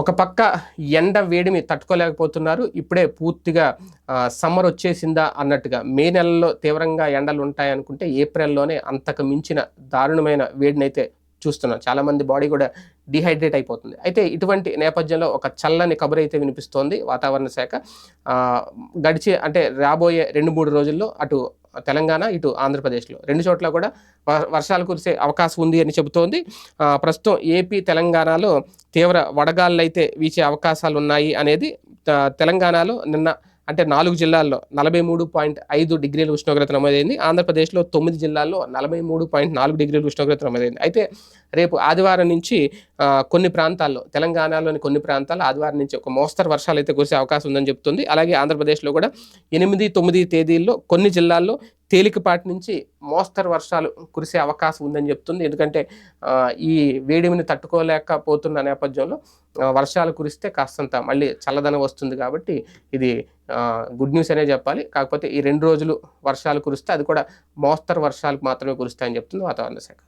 ఒక పక్క ఎండ వేడిమి తట్టుకోలేకపోతున్నారు. ఇప్పుడే పూర్తిగా సమ్మర్ వచ్చేసిందా అన్నట్టుగా మే నెలలో తీవ్రంగా ఎండలు ఉంటాయనుకుంటే ఏప్రిల్లోనే అంతకు మించిన దారుణమైన వేడినైతే చూస్తున్నాం. చాలామంది బాడీ కూడా డిహైడ్రేట్ అయిపోతుంది. అయితే ఇటువంటి నేపథ్యంలో ఒక చల్లని కబురు అయితే వినిపిస్తోంది వాతావరణ శాఖ. గడిచే అంటే రాబోయే రెండు మూడు రోజుల్లో అటు తెలంగాణ ఇటు ఆంధ్రప్రదేశ్లో. రెండు చోట్ల కూడా వర్షాలు కురిసే అవకాశం ఉంది అని చెబుతోంది. ప్రస్తుతం ఏపీ తెలంగాణలో తీవ్ర వడగాళ్ళు అయితే వీచే అవకాశాలు ఉన్నాయి అనేది తెలంగాణలో నిన్న అంటే నాలుగు జిల్లాల్లో నలభై మూడు పాయింట్ ఐదు డిగ్రీల ఉష్ణోగ్రత నమోదైంది. ఆంధ్రప్రదేశ్లో తొమ్మిది జిల్లాల్లో నలభై మూడు పాయింట్ నాలుగు డిగ్రీల ఉష్ణోగ్రత నమోదైంది. అయితే రేపు ఆదివారం నుంచి కొన్ని ప్రాంతాల్లో తెలంగాణలోని కొన్ని ప్రాంతాల్లో ఆదివారం నుంచి ఒక మోస్తరు వర్షాలు అయితే కురిసే అవకాశం ఉందని చెప్తుంది. అలాగే ఆంధ్రప్రదేశ్లో కూడా ఎనిమిది తొమ్మిది తేదీల్లో కొన్ని జిల్లాల్లో తేలికపాటి నుంచి మోస్తరు వర్షాలు కురిసే అవకాశం ఉందని చెప్తుంది. ఎందుకంటే ఈ వేడిమిని తట్టుకోలేకపోతున్న నేపథ్యంలో వర్షాలు కురిస్తే కాస్తంత మళ్ళీ చల్లదనం వస్తుంది కాబట్టి ఇది గుడ్ న్యూస్ అనే చెప్పాలి. కాకపోతే ఈ రెండు రోజులు వర్షాలు కురిస్తే అది కూడా మోస్తరు వర్షాలు మాత్రమే కురుస్తాయని చెప్తుంది వాతావరణ శాఖ.